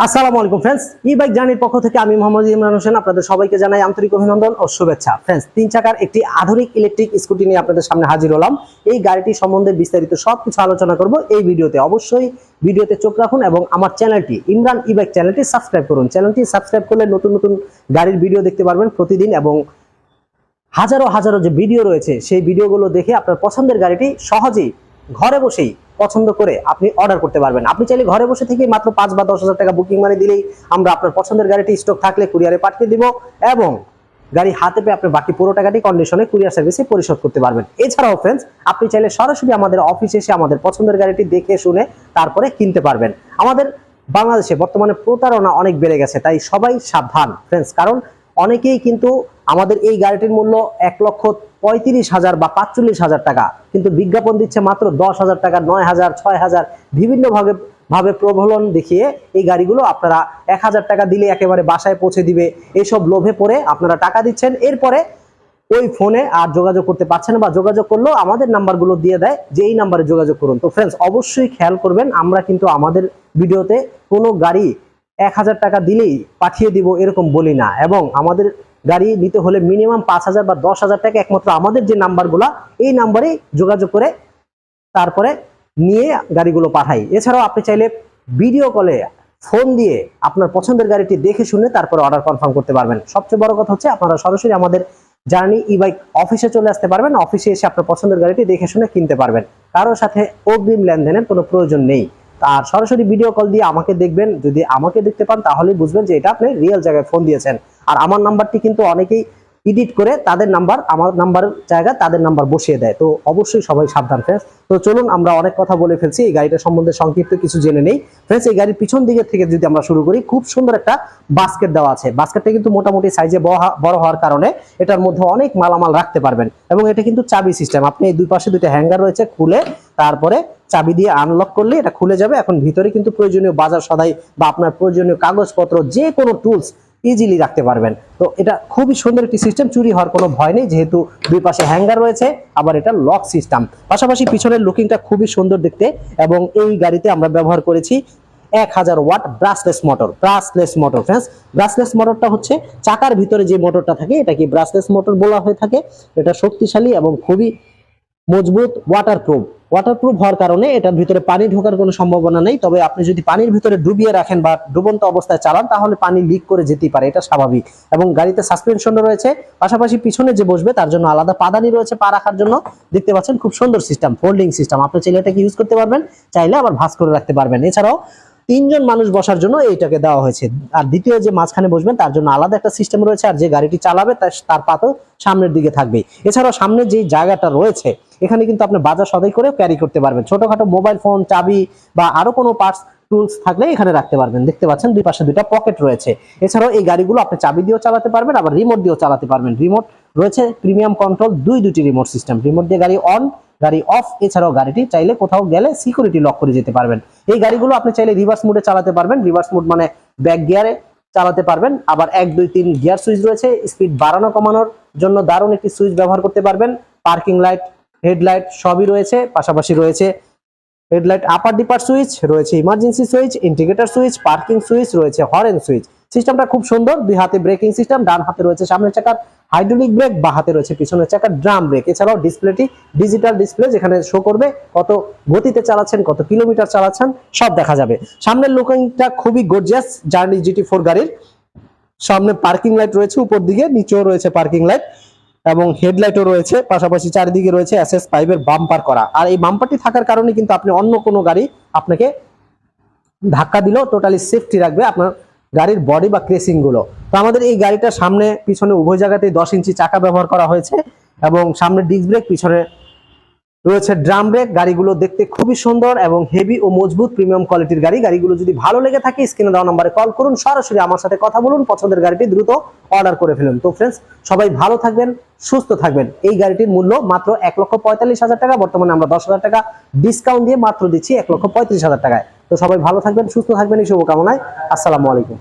আসসালামু আলাইকুম ফ্রেন্ডস ই বাইক জার্নির পক্ষ থেকে আমি মোহাম্মদ ইমরান হোসেন। আপনাদের সবাইকে জানাই আন্তরিক অভিনন্দন ও শুভেচ্ছা। ফ্রেন্ডস তিন চাকার একটি আধুনিক ইলেকট্রিক স্কুটি নিয়ে আপনাদের সামনে হাজির হলাম। এই গাড়িটি সম্বন্ধে বিস্তারিত সবকিছু আলোচনা করব। এই ভিডিওতে অবশ্যই ভিডিওতে চোখ রাখুন এবং আমার চ্যানেলটি, ইমরান ই বাইক চ্যানেলটি সাবস্ক্রাইব করুন। চ্যানেলটি সাবস্ক্রাইব করলে নতুন নতুন গাড়ির ভিডিও দেখতে পারবেন প্রতিদিন এবং হাজারো হাজারো যে ভিডিও রয়েছে, সেই ভিডিওগুলো দেখে আপনার পছন্দের গাড়িটি সহজেই ঘরে বসেই পছন্দ করে আপনি অর্ডার করতে পারবেন। আপনি চাইলে ঘরে বসে থেকে মাত্র পাঁচ বা দশ হাজার টাকা বুকিং মানি দিলেই আমরা আপনার পছন্দের গাড়িটি স্টক থাকলে কুরিয়ারে পাঠিয়ে দিব এবং গাড়ি হাতে পেয়ে আপনি বাকি পুরো টাকাটি কন্ডিশনে কুরিয়ার সার্ভিসে পরিশোধ করতে পারবেন। এছাড়াও ফ্রেন্ডস আপনি চাইলে সরাসরি আমাদের অফিসে এসে আমাদের পছন্দের গাড়িটি দেখে শুনে তারপরে কিনতে পারবেন। আমাদের বাংলাদেশে বর্তমানে প্রতারণা অনেক বেড়ে গেছে, তাই সবাই সাবধান। ফ্রেন্ডস কারণ অনেকেই কিন্তু আমাদের এই গাড়িটির মূল্য এক লক্ষ পঁয়ত্রিশ হাজার বা পাঁচচল্লিশ হাজার টাকা। কিন্তু বিজ্ঞাপন দিচ্ছে মাত্র দশ হাজার টাকা, নয় হাজার, ছয় হাজার। বিভিন্ন ভাবে প্রবলন দেখিয়ে এই গাড়িগুলো আপনারা এক হাজার টাকা দিলে একেবারে বাসায় পৌঁছে দিবে। এইসব লোভে পড়ে আপনারা টাকা দিচ্ছেন। এরপরে ওই ফোনে আর যোগাযোগ করতে পারছেন বা যোগাযোগ করলেও আমাদের নাম্বারগুলো দিয়ে দেয়, যে এই নাম্বারে যোগাযোগ করুন। তো ফ্রেন্ডস অবশ্যই খেয়াল করবেন, আমরা কিন্তু আমাদের ভিডিওতে কোনো গাড়ি এক হাজার টাকা দিলেই পাঠিয়ে দিব এরকম বলি না। এবং আমাদের গাড়ি নিতে হলে মিনিমাম পাঁচ হাজার বা দশ হাজার টাকা একমাত্র আমাদের যে নাম্বারগুলো এই নাম্বারে যোগাযোগ করে তারপরে নিয়ে গাড়িগুলো পাঠাই। এছাড়াও আপনি চাইলে ভিডিও কলে ফোন দিয়ে আপনার পছন্দের গাড়িটি দেখে শুনে তারপরে অর্ডার কনফার্ম করতে পারবেন। সবচেয়ে বড় কথা হচ্ছে আপনারা সরাসরি আমাদের জার্নি ই বাইক অফিসে চলে আসতে পারবেন। অফিসে এসে আপনার পছন্দের গাড়িটি দেখে শুনে কিনতে পারবেন। কারোর সাথে অগ্রিম লেনদেনের কোনো প্রয়োজন নেই। আর সরাসরি ভিডিও কল দিয়ে আমাকে দেখবেন। যদি আমাকে দেখতে পান তাহলে বুঝবেন যে এটা আপনি রিয়েল জায়গায় ফোন দিয়েছেন। আর আমার নাম্বারটি কিন্তু অনেকেই এডিট করে তাদের নাম্বার আমার নাম্বার জায়গা তাদের নাম্বার বসিয়ে দেয়। তো অবশ্যই সবাই সাবধান ফ্রেন্ডস তো চলুন আমরা অনেক কথা বলে ফেলছি, এই গাড়িটা সম্বন্ধে সংক্ষিপ্ত কিছু জেনে নেই। ফ্রেন্ডস এই গাড়ির পিছন দিকে থেকে যদি আমরা শুরু করি, খুব সুন্দর একটা বাস্কেট দেওয়া আছে। বাস্কেটটা কিন্তু মোটামুটি সাইজে বড় হওয়ার কারণে এটার মধ্যে অনেক মালামাল রাখতে পারবেন এবং এটা কিন্তু চাবি সিস্টেম আপনি এই দুই পাশে দুইটা হ্যাঙ্গার রয়েছে, খুলে তারপরে চাবি দিয়ে আনলক করলে এটা খুলে যাবে। এখন ভিতরে কিন্তু প্রয়োজনীয় বাজার সদাই বা আপনার প্রয়োজনীয় কাগজপত্র যে কোনো টুলস ইজিলি রাখতে পারবেন। তো এটা খুবই সুন্দর একটি সিস্টেম চুরি হওয়ার কোনো ভয় নেই, যেহেতু দুই পাশে হ্যাঙ্গার রয়েছে, আবার এটা লক সিস্টেম পাশাপাশি পিছনের লুকিংটা খুবই সুন্দর দেখতে, এবং এই গাড়িতে আমরা ব্যবহার করেছি এক হাজার watt brushless motor brushless motor friends brushless মোটরটা হচ্ছে চাকার ভিতরে যে মোটরটা থাকে এটাকে ব্রাশলেস মোটর বলা হয়ে থাকে? এটা শক্তিশালী এবং খুবই মজবুত ওয়াটারপ্রুফ ওয়াটারপ্রুফ হওয়ার কারণে এটার ভিতরে পানি ঢোকার কোনো সম্ভাবনা নেই। তবে আপনি যদি পানির ভিতরে ডুবিয়ে রাখেন বা ডুবন্ত অবস্থায় চালান, তাহলে পানি লিক করে যেতেই পারে। এটা স্বাভাবিক। এবং গাড়িতে সাসপেনশন রয়েছে। পাশাপাশি পিছনে যে বসবে, তার জন্য আলাদা পাদানি রয়েছে পা রাখার জন্য। দেখতে পাচ্ছেন খুব সুন্দর সিস্টেম ফোল্ডিং সিস্টেম আপনি চাইলে এটাকে ইউজ করতে পারবেন, চাইলে আবার ভাঁজ করে রাখতে পারবেন। এছাড়াও তিনজন মানুষ বসার জন্য এইটাকে দেওয়া হয়েছে। আর দ্বিতীয় যে মাঝখানে বসবেন, তার জন্য আলাদা একটা সিস্টেম রয়েছে। আর যে গাড়িটি চালাবে, তার পাতও সামনের দিকে থাকবে এছাড়াও সামনে যে জায়গাটা রয়েছে এখানে কিন্তু আপনি বাজার সদাই করে ক্যারি করতে পারবেন। ছোটখাটো মোবাইল ফোন চাবি বা আরও কোনো পার্টস টুলস থাকলে এখানে রাখতে পারবেন। দেখতে পাচ্ছেন দুই পাশে দুইটা পকেট রয়েছে। এছাড়াও এই গাড়িগুলো আপনি চাবি দিয়েও চালাতে পারবেন, আবার রিমোট দিয়েও চালাতে পারবেন। রিমোট রয়েছে প্রিমিয়াম কন্ট্রোল দুই দুটি রিমোট সিস্টেম রিমোট দিয়ে গাড়ি অন গাড়ি অফ এছাড়াও গাড়িটি চাইলে কোথাও গেলে সিকিউরিটি লক করে যেতে পারবেন। এই গাড়িগুলো আপনি চাইলে রিভার্স মোডে চালাতে পারবেন। রিভার্স মোড মানে ব্যাক গিয়ারে চালাতে পারবেন। আবার এক, দুই, তিন গিয়ার সুইচ রয়েছে। স্পিড বাড়ানো কমানোর জন্য দারুণ একটি সুইচ ব্যবহার করতে পারবেন। পার্কিং লাইট হেডলাইট সবই রয়েছে, পাশাপাশি রয়েছে হেডলাইট আপার ডিপার সুইচ রয়েছে emergency switch indicator switch parking switch রয়েছে হরেন সুইচ সিস্টেমটা খুব সুন্দর, দুই হাতে ব্রেকিং সিস্টেম ডান হাতে রয়েছে সামনের চাকার হাইড্রোলিক ব্রেক বা হাতে রয়েছে পিছনের চাকার ড্রাম ব্রেক এছাড়াও ডিসপ্লেটি ডিজিটাল ডিসপ্লে যেখানে শো করবে কত গতিতে চালাচ্ছেন, কত কিলোমিটার চালাচ্ছেন, সব দেখা যাবে। সামনের লুকিংটা খুবই গর্জিয়াস জার্নি জিটি ফোর গাড়ির। সামনে পার্কিং লাইট রয়েছে, উপর দিকে, নিচেও রয়েছে পার্কিং লাইট এবং হেডলাইটও রয়েছে, পাশাপাশি চারিদিকে রয়েছে এস এস পাইপের বাম্পার করা। আর এই বাম্পারটি থাকার কারণে কিন্তু আপনি অন্য কোনো গাড়ি আপনাকে ধাক্কা দিলেও টোটালি সেফটি রাখবে আপনার গাড়ির বডি বা ক্রেসিংগুলো তো আমাদের এই গাড়িটা সামনে, পিছনে উভয় জায়গাতেই দশ ইঞ্চি চাকা ব্যবহার করা হয়েছে এবং সামনে ডিস্ক ব্রেক পিছনে রয়েছে ড্রাম ব্রেক গাড়িগুলো দেখতে খুবই সুন্দর এবং হেভি ও মজবুত প্রিমিয়াম কোয়ালিটির গাড়ি। গাড়িগুলো যদি ভালো লেগে থাকে স্ক্রিনে দেওয়া নম্বরে কল করুন। সরাসরি আমার সাথে কথা বলুন। পছন্দের গাড়িটি দ্রুত অর্ডার করে ফেলুন। তো ফ্রেন্ডস সবাই ভালো থাকবেন, সুস্থ থাকবেন। এই গাড়িটির মূল্য মাত্র এক লক্ষ পঁয়তাল্লিশ হাজার টাকা। বর্তমানে আমরা দশ হাজার টাকা ডিসকাউন্ট দিয়ে মাত্র দিচ্ছি এক লক্ষ পঁয়ত্রিশ হাজার টাকায়। তো সবাই ভালো থাকবেন, সুস্থ থাকবেন। এই শুভকামনায় আসসালামু আলাইকুম।